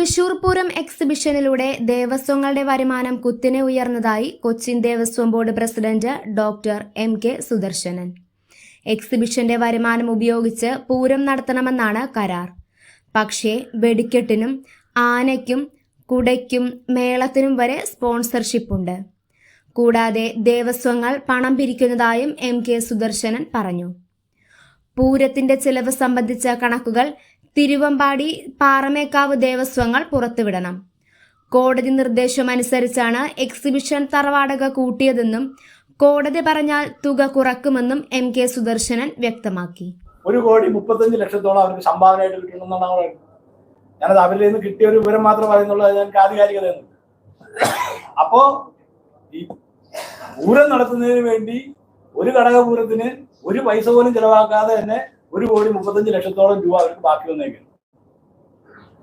തൃശൂർ പൂരം എക്സിബിഷനിലൂടെ ദേവസ്വങ്ങളുടെ വരുമാനം കുത്തിനെ ഉയർന്നതായി Cochin Devaswom board president doctor M K Sudarshanan. എക്സിബിഷന്റെ വരുമാനം ഉപയോഗിച്ച് പൂരം നടത്തണമെന്നാണ് കരാർ. പക്ഷേ വെടിക്കെട്ടിനും ആനയ്ക്കും കുടയ്ക്കും മേളത്തിനും വരെ സ്പോൺസർഷിപ്പുണ്ട്. കൂടാതെ ദേവസ്വങ്ങൾ പണം പിരിക്കുന്നതായും എം കെ സുദർശനൻ പറഞ്ഞു. പൂരത്തിന്റെ ചെലവ് സംബന്ധിച്ച കണക്കുകൾ തിരുവമ്പാടി പാറമേക്കാവ് ദേവസ്വങ്ങൾ പുറത്തുവിടണം. കോടതി നിർദ്ദേശമനുസരിച്ചാണ് എക്സിബിഷൻ തറവാടക കൂട്ടിയതെന്നും കോടതി പറഞ്ഞാൽ തുക കുറക്കുമെന്നും എം കെ സുദർശനൻ വ്യക്തമാക്കി. ഒരു കോടി മുപ്പത്തഞ്ച് ലക്ഷത്തോളം അവർക്ക് സംഭാവനയായിട്ട് കിട്ടണമെന്നാണ് അവർ ഞാനത് അവരിൽ നിന്ന് കിട്ടിയ ഒരു വിവരം മാത്രം പറയുന്നുള്ളൂ എനിക്ക് ആധികാരികതയൊന്നും അപ്പോ ഈ പൂരം നടത്തുന്നതിന് വേണ്ടി ഒരു ഘടകപൂരത്തിന് ഒരു പൈസ പോലും ചെലവാക്കാതെ തന്നെ ഒരു കോടി മുപ്പത്തഞ്ച് ലക്ഷത്തോളം രൂപ അവർക്ക് ബാക്കി വന്നേക്കുന്നത്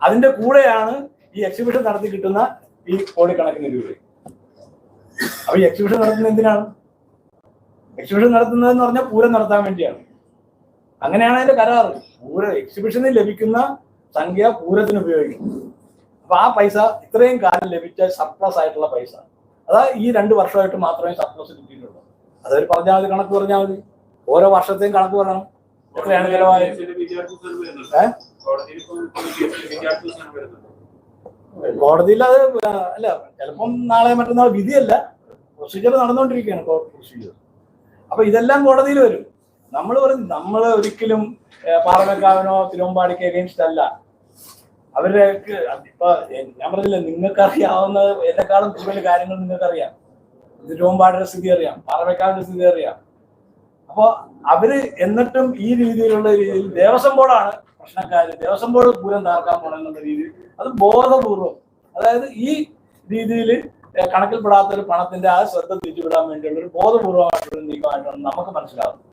അതിന്റെ കൂടെയാണ് ഈ എക്സിബിഷൻ നടത്തി കിട്ടുന്ന ഈ കോടിക്കണക്കിന് രൂപ. അപ്പൊ ഈ എക്സിബിഷൻ നടത്തുന്നത് എന്തിനാണ്? എക്സിബിഷൻ നടത്തുന്നതെന്ന് പറഞ്ഞാൽ പൂരം നടത്താൻ വേണ്ടിയാണ്. അങ്ങനെയാണ് അതിന്റെ കരാറ്. പൂര എക്സിബിഷനിൽ ലഭിക്കുന്ന സംഖ്യ പൂരത്തിന് ഉപയോഗിക്കും അപ്പൊ ആ പൈസ ഇത്രയും കാലം ലഭിച്ച സർപ്ലസ് ആയിട്ടുള്ള പൈസ. അതാ ഈ രണ്ട് വർഷമായിട്ട് മാത്രമേ സർപ്ലസ് കിട്ടിയിട്ടുള്ളൂ. അതൊരു പറഞ്ഞാൽ മതി കണക്ക് പറഞ്ഞാൽ മതി. ഓരോ വർഷത്തെയും കണക്ക് പറയണം. എത്രയാണ് നിലവാരം? കോടതിയിൽ അത് അല്ല ചിലപ്പം നാളെ മറ്റന്നാൾ വിധിയല്ല. പ്രൊസീജിയർ നടന്നുകൊണ്ടിരിക്കുകയാണ് പ്രൊസീജിയർ അപ്പൊ ഇതെല്ലാം കോടതിയിൽ വരും. നമ്മൾ പറയും നമ്മൾ ഒരിക്കലും പാറമേക്കാവിനോ തിരുവമ്പാടിക്ക് അഗേൻസ്റ്റ് അല്ല. അവരുടെ ഇപ്പൊ ഞാൻ പറഞ്ഞില്ല നിങ്ങൾക്കറിയാവുന്ന എന്നെക്കാളും കൂടുതൽ കാര്യങ്ങൾ നിങ്ങൾക്കറിയാം. തിരുവമ്പാടിന്റെ തിരുവമ്പാടിയുടെ സ്ഥിതി അറിയാം പാറമേക്കാവിന്റെ സ്ഥിതി അറിയാം. അപ്പോ അവർ എന്നിട്ടും ഈ രീതിയിലുള്ള രീതിയിൽ ദേവസ്വം ബോർഡാണ് പ്രശ്നക്കാര്. ദേവസ്വം ബോർഡ് പൂരം തകർക്കാൻ പോണെന്നുള്ള രീതിയിൽ അത് ബോധപൂർവം അതായത് ഈ രീതിയിൽ കണക്കിൽപ്പെടാത്ത ഒരു പണത്തിന്റെ ആ ശ്രദ്ധ തിരിച്ചുവിടാൻ വേണ്ടിയുള്ള ഒരു ബോധപൂർവമായിട്ടുള്ള നീക്കമായിട്ടാണ് നമുക്ക് മനസ്സിലാവുന്നത്.